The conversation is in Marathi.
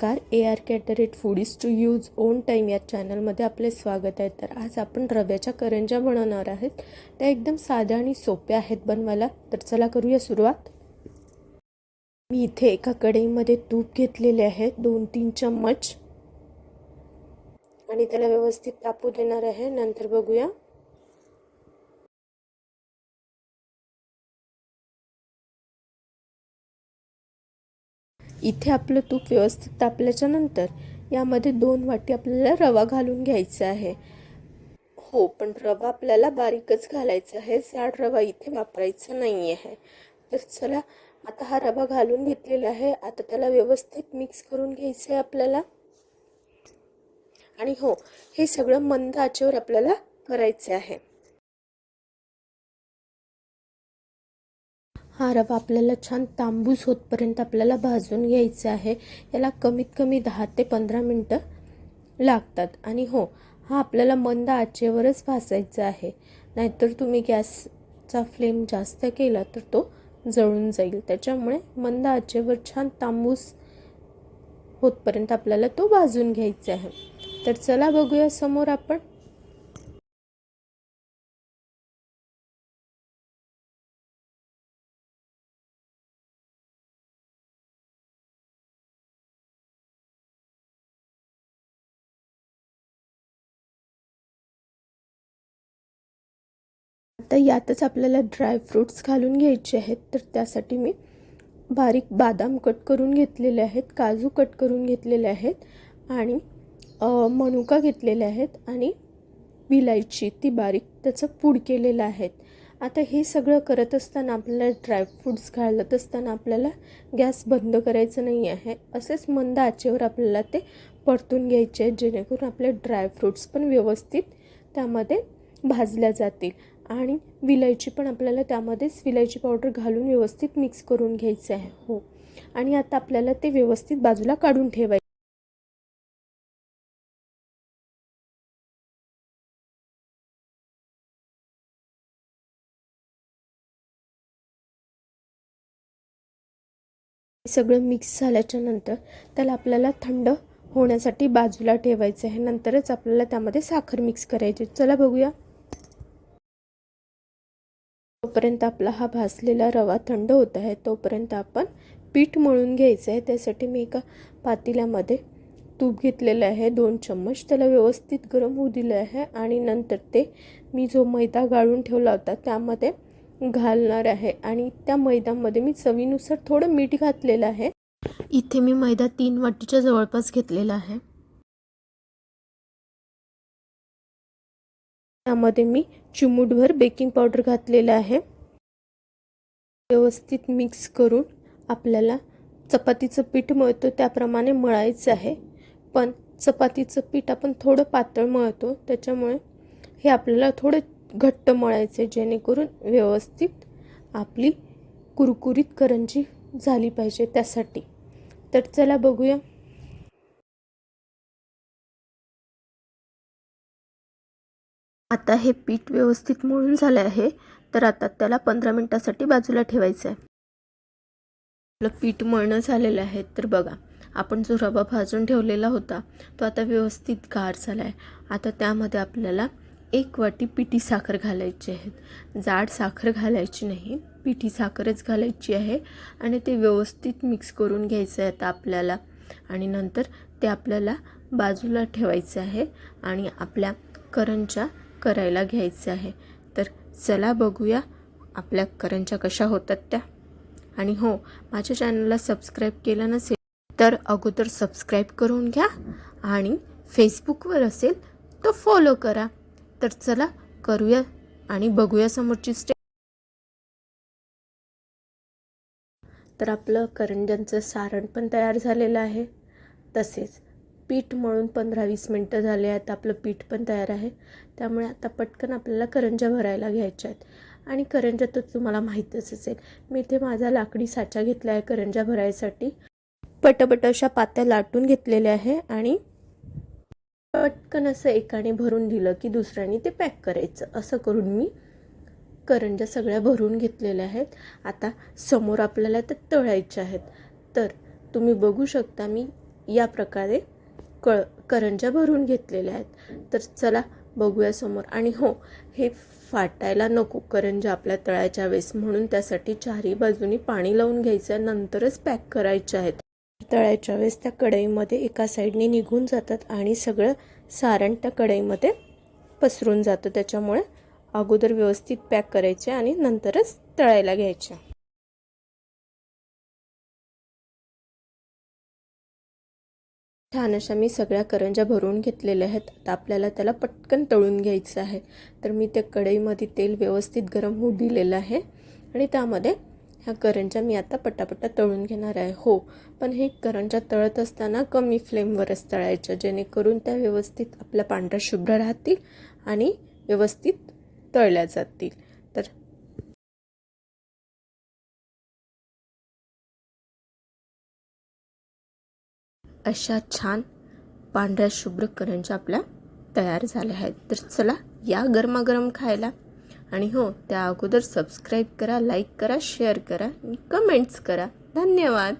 नमस्कार. A R K at the rate food is to use own time या चॅनलमध्ये आपले स्वागत आहे. तर आज आपण रव्याच्या करंज्या बनवणार आहेत. त्या एकदम साध्या आणि सोप्या आहेत बनवायला. तर चला करूया सुरुवात. मी इथे एका कढईमध्ये तूप घेतलेले आहे. दोन तीन चम्मच. आणि त्याला व्यवस्थित तापू देणार आहे. नंतर बघूया. इथे आपलं तूप व्यवस्थित तापल्याच्या नंतर यामध्ये दोन वाटी आपल्याला रवा घालून घ्यायचा आहे. हो पण रवा आपल्याला बारीकच घालायचा आहे. जाड रवा इथे वापरायचा नाही आहे तर चला आता हा रवा घालून घेतलेला आहे. आता त्याला व्यवस्थित मिक्स करून घ्यायचं आहे आपल्याला. आणि हो हे सगळं मंद आचेवर आपल्याला करायचे आहे. हा रवा आपल्याला छान तांबूस होतपर्यंत आपल्याला भाजून घ्यायचा आहे. याला कमीत कमी दहा ते पंधरा मिनटं लागतात. आणि हो हा आपल्याला मंद आचेवरच भासायचा आहे. नाहीतर तुम्ही गॅसचा फ्लेम जास्त केला तर तो जळून जाईल. त्याच्यामुळे मंद आचेवर छान तांबूस होतपर्यंत आपल्याला तो भाजून घ्यायचा आहे. तर चला बघूया समोर आपण आता यातच आपल्याला ड्रायफ्रूट्स घालून घ्यायचे आहेत. तर त्यासाठी मी बारीक बादाम कट करून घेतलेले आहेत काजू कट करून घेतलेले आहेत आणि मनुका घेतलेले आहेत आणि विलायची ती बारीक त्याचं पूड केलेलं आहेत. आता हे सगळं करत असताना आपल्याला ड्रायफ्रूट्स घालत असताना आपल्याला गॅस बंद करायचं नाही आहे. असेच मंद आचेवर आपल्याला ते परतून घ्यायचे आहेत जेणेकरून आपले ड्रायफ्रूट्स पण व्यवस्थित त्यामध्ये भाजल्या जातील. आणि विलायची पण आपल्याला त्यामध्येच विलायची पावडर घालून व्यवस्थित मिक्स करून घ्यायचं आहे. हो. आणि आता आपल्याला ते व्यवस्थित बाजूला काढून ठेवायचे. सगळं मिक्स झाल्याच्यानंतर त्याला आपल्याला थंड होण्यासाठी बाजूला ठेवायचं आहे. नंतरच आपल्याला त्यामध्ये साखर मिक्स करायची चला बघूया. तोपर्यंत आपला हा भासलेला रवा थंड होत आहे तोपर्यंत आपण पीठ मळून घ्यायचं आहे. त्यासाठी मी एका पातेल्यामध्ये तूप घेतलेलं आहे दोन चम्मच. त्याला व्यवस्थित गरम होऊ दिलं आहे आणि नंतर ते मी जो मैदा गाळून ठेवला होता त्यामध्ये घालणार आहे. आणि त्या मैद्यामध्ये मी चवीनुसार थोडं मीठ घातलेलं आहे. इथे मी मैदा तीन वाटीच्या जवळपास घेतलेला आहे. त्यामध्ये मी चिमूटभर बेकिंग पावडर घातलेलं आहे. व्यवस्थित मिक्स करून आपल्याला चपातीचं पीठ मळतो त्याप्रमाणे मळायचं आहे. पण चपातीचं पीठ आपण थोडं पातळ मळतो त्याच्यामुळे हे आपल्याला थोडं घट्ट मळायचे जेणेकरून व्यवस्थित आपली कुरकुरीत करंजी झाली पाहिजे त्यासाठी. तर चला बघूया आता हे पीठ व्यवस्थित मळून झालं आहे तर आता त्याला पंधरा मिनटासाठी बाजूला ठेवायचं आहे आपलं पीठ मळणं झालेलं आहे तर बघा आपण जो रवा भाजून ठेवलेला होता तो आता व्यवस्थित गार झाला आहे आता त्यामध्ये आपल्याला एक वाटी पिठी साखर घालायची आहे. जाड साखर घालायची नाही पिठी साखरच घालायची आहे आणि ते व्यवस्थित मिक्स करून घ्यायचं आहे आता आपल्याला. आणि नंतर ते आपल्याला बाजूला ठेवायचं आहे आणि आपल्या करंच्या करायला घ्यायचं आहे. तर चला बघूया आपल्या करंच्या कशा होतात त्या. आणि हो माझ्या चॅनलला सबस्क्राईब केलं नसेल तर अगोदर सबस्क्राईब करून घ्या आणि फेसबुकवर असेल तो फॉलो करा. तर चला करूया आणि बघूया समोरची स्टेप. तर आपलं करंज्यांचं सारण पण तयार झालेलं आहे. तसेच पीठ मळून पंधरा वीस मिनटं झाले आहेत. आपलं पीठ पण तयार आहे. त्यामुळे आता पटकन आपल्याला करंज्या भरायला घ्यायच्या आहेत. आणि करंज्या तर तुम्हाला माहीतच असेल. मी इथे माझा लाकडी साचा घेतला आहे करंज्या भरायसाठी. पटपट अशा पात्या लाटून घेतलेल्या आहे आणि पटकन असं एकाने भरून दिलं की दुसऱ्याने ते पॅक करायचं. असं करून मी करंज्या सगळ्या भरून घेतलेल्या आहेत. आता समोर आपल्याला त्या तळायच्या आहेत. तर तुम्ही बघू शकता मी या प्रकारे कळ करंज्या भरून घेतलेल्या आहेत. तर चला बघूया समोर. आणि हो हे फाटायला नको. करंज्या आपल्या तळायच्या वेळेस म्हणून त्यासाठी चारही बाजूनी पाणी लावून घ्यायचं नंतरच पॅक करायच्या आहेत. तळायच्या वेळेस त्या कढईमध्ये एका साईडने निघून जातात आणि सगळं सारण त्या कढईमध्ये पसरून जातं. त्याच्यामुळे अगोदर व्यवस्थित पॅक करायचे आणि नंतरच तळायला घ्यायच्या छान अशा मी सगळ्या करंज्या भरून घेतलेल्या आहेत. आता आपल्याला त्याला पटकन तळून घ्यायचं आहे. तर मी त्या कढईमध्ये तेल व्यवस्थित गरम होऊ दिलेलं आहे. आणि त्यामध्ये ह्या करंज्या मी आता पटापटा तळून घेणार आहे. हो पण हे करंज्या तळत असताना कमी फ्लेमवरच तळायच्या जेणेकरून त्या व्यवस्थित आपल्या पांढऱ्या शुभ्र राहतील आणि व्यवस्थित तळल्या जातील. तर अशा छान पांढऱ्या शुभ्र करंज्या आपल्या तयार झाल्या आहेत. तर चला या गरमागरम खायला. आणि हो त्या अगोदर सबस्क्राईब करा लाईक करा शेअर करा आणि कमेंट्स करा. धन्यवाद.